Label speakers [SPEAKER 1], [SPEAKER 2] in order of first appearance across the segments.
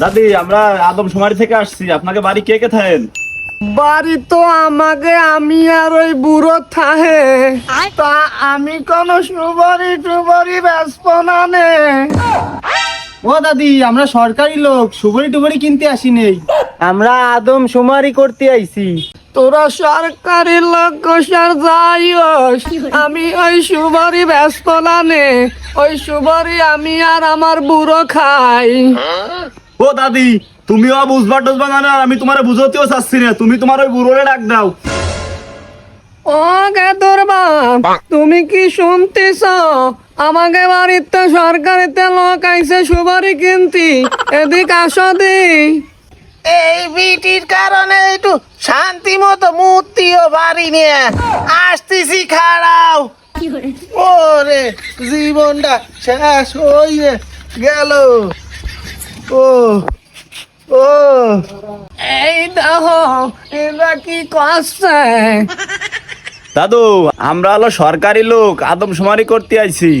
[SPEAKER 1] দাদি আমরা আদমশুমারি থেকে আসছি। আপনাকে বাড়ি কে কে থাকেন
[SPEAKER 2] বাড়ি তো আমাকে আমি আর ওই বুড়ো থাহে। তা আমি কোন সুবারি টুবারি ব্যস্ত না নে।
[SPEAKER 3] ও দাদি আমরা সরকারি লোক সুবরি টুবরি কিনতে আসি নেই। আমরা আদম সুমারি করতে আইছি।
[SPEAKER 2] তোরা সরকারি লোক কোষার যাইস আমি ওই সুবারি ব্যস্ত না নে। ওই সুবারি আমি আর আমার বুড়ো খাই।
[SPEAKER 1] ও দাদি তুমিও বুঝবা টুঝবা না আর আমি তোমার বুঝতেও চাচ্ছি না। তুমি তোমার ওই বুড়োরে ডাক দাও।
[SPEAKER 2] ও গে তোর বাপ তুমি কি শুনতেছ? আমাকে বাড়িতে সরকারিতে লোক আইছে সুবারি কিনতি। এদিক আসো দি।
[SPEAKER 4] এই বিটির কারণে একটু শান্তি মতো মূর্তিও বাড়ি নিয়ে আসতেছি খাড়াও। ওরে জীবনটা শেষ হয়ে গেল। ও ও।
[SPEAKER 2] এই দেখো এটা কি করছে?
[SPEAKER 1] দাদু আমরা হলো সরকারি লোক আদম আদমশুমারি করতে আইছি।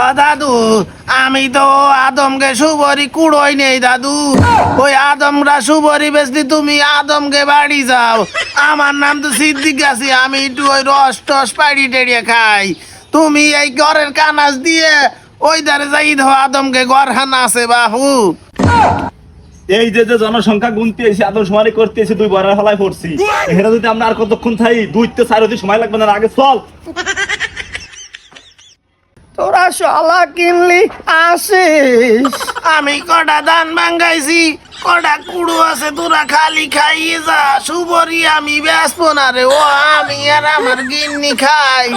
[SPEAKER 4] ও দাদু আমি তো আদমকে সুবরি কুড়োই নেই দাদু। ওই আদমরা সুবরি বেশি তুমি আদমকে বাড়ি যাও। আমার নাম তো সিদ্দিক আছি আমি একটু ওই রস টস পাড়ি টেড়িয়ে খাই। তুমি এই ঘরের কানাস দিয়ে ওই ধারে যাই ধো আদমকে ঘর হানা আছে বাহু।
[SPEAKER 1] এই যে যে জনসংখ্যা গুনতে এসে আদমশুমারি করতে এসে দুই বড় হলায় পড়ছি। এখানে যদি আমরা আর কতক্ষণ থাই দুই তো চার সময় লাগবে না আগে চল।
[SPEAKER 2] তোরা শালা কিনলি আসিস।
[SPEAKER 4] আমি কটা ধান ভাঙ্গাইছি কটা কুড়ো আছে তোরা খালি খাইয়ে যা। সুবরি আমি ব্যস্ত না রে ও আমি আর আমার গিন্নি খাই।